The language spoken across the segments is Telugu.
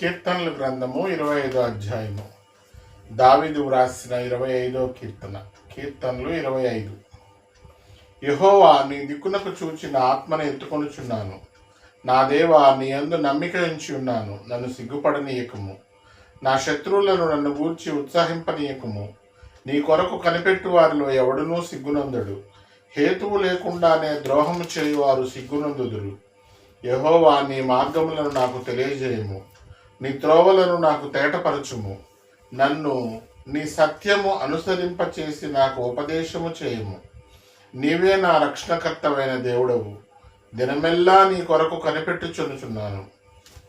కీర్తనల గ్రంథము ఇరవై ఐదో అధ్యాయము. దావిదు వ్రాసిన ఇరవై ఐదో కీర్తన. కీర్తనలు ఇరవై ఐదు. యహోవా నీ దిక్కునకు చూచిన ఆత్మను ఎత్తుకొనుచున్నాను. నా దేవా నీ యందు నమ్మిక ఉంచి ఉన్నాను. నన్ను సిగ్గుపడనీయకము. నా శత్రువులను నన్ను గూర్చి ఉత్సాహింపనీయకము. నీ కొరకు కనిపెట్టు వారిలో ఎవడునూ సిగ్గునందడు. హేతువు లేకుండానే ద్రోహము చేయువారు సిగ్గునందుదురు. యహోవా నీ మార్గములను నాకు తెలియజేయము. నీ త్రోవలను నాకు తేటపరచుము. నన్ను నీ సత్యము అనుసరింపచేసి నాకు ఉపదేశము చేయము. నీవే నా రక్షణకర్తవైన దేవుడవు. దినమెల్లా నీ కొరకు కనిపెట్టుచునుచున్నాను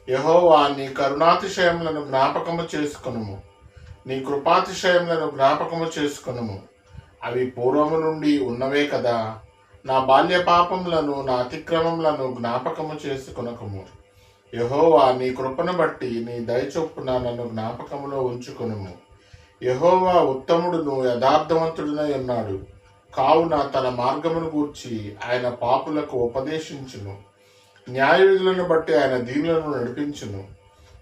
యహోవా నీ కరుణాతిశయములను జ్ఞాపకము చేసుకునుము. నీ కృపాతిశయములను జ్ఞాపకము చేసుకునుము. అవి పూర్వము నుండి ఉన్నవే కదా. నా బాల్య పాపములను నా అతిక్రమములను జ్ఞాపకము చేసుకునకము. యహోవా నీ కృపను బట్టి నీ దయచొప్పున నన్ను జ్ఞాపకంలో ఉంచుకును యహోవా ఉత్తముడును యథార్థవంతుడునై ఉన్నాడు. కావున తన మార్గమును గూర్చి ఆయన పాపులకు ఉపదేశించును. న్యాయ విధులను బట్టి ఆయన దీనులను నడిపించును.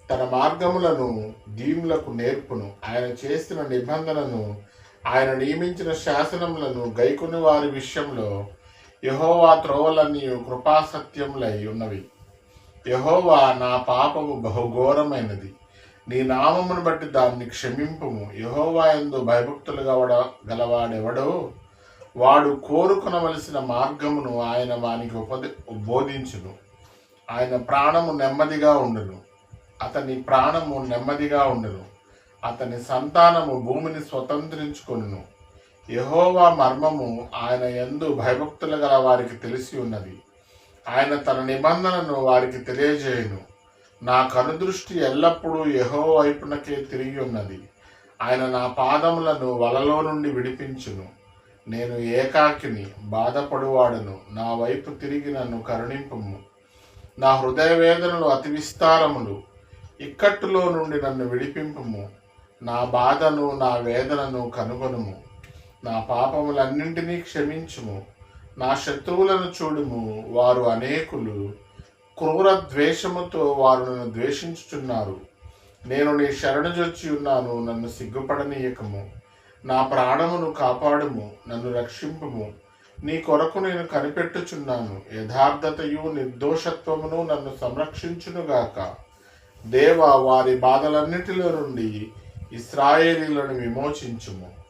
తన మార్గములను దీనులకు నేర్పును. ఆయన చేసిన నిబంధనను ఆయన నియమించిన శాసనములను గైకుని వారి విషయంలో యహోవా త్రోవలన్నీ కృపాసత్యములై ఉన్నవి. యహోవా నా పాపము బహుఘోరమైనది. నీ నామమును బట్టి దాన్ని క్షమింపుము. యహోవా ఎందు భయభక్తులు గవడ గలవాడెవడో వాడు కోరుకునవలసిన మార్గమును ఆయన వానికి ఉపదే బోధించును. ఆయన ప్రాణము నెమ్మదిగా ఉండును. అతని ప్రాణము నెమ్మదిగా ఉండును. అతని సంతానము భూమిని స్వతంత్రించుకొనును. యహోవా మర్మము ఆయన ఎందు భయభక్తులు గల వారికి తెలిసి ఉన్నది. ఆయన తన నిబంధనను వారికి తెలియజేయును. నా కనుదృష్టి ఎల్లప్పుడూ యహో వైపునకే తిరిగి ఉన్నది. ఆయన నా పాదములను వలలో నుండి విడిపించును. నేను ఏకాకిని బాధపడువాడను. నా వైపు తిరిగి నన్ను కరుణింపుము. నా హృదయ వేదనలు అతి విస్తారములు. ఇక్కట్టులో నుండి నన్ను విడిపింపుము. నా బాధను నా వేదనను కనుగొనుము. నా పాపములన్నింటినీ క్షమించుము. నా శత్రువులను చూడుము వారు అనేకులు. క్రూర ద్వేషముతో వారు నన్ను ద్వేషించుచున్నారు. నేను నీ శరణుజొచ్చి ఉన్నాను నన్ను సిగ్గుపడనీయకము. నా ప్రాణమును కాపాడుము నన్ను రక్షింపుము. నీ కొరకు నేను కనిపెట్టుచున్నాను యథార్థతయు నిర్దోషత్వమును నన్ను సంరక్షించునుగాక. దేవ వారి బాధలన్నిటిలో నుండి ఇస్రాయేలీలను విమోచించుము.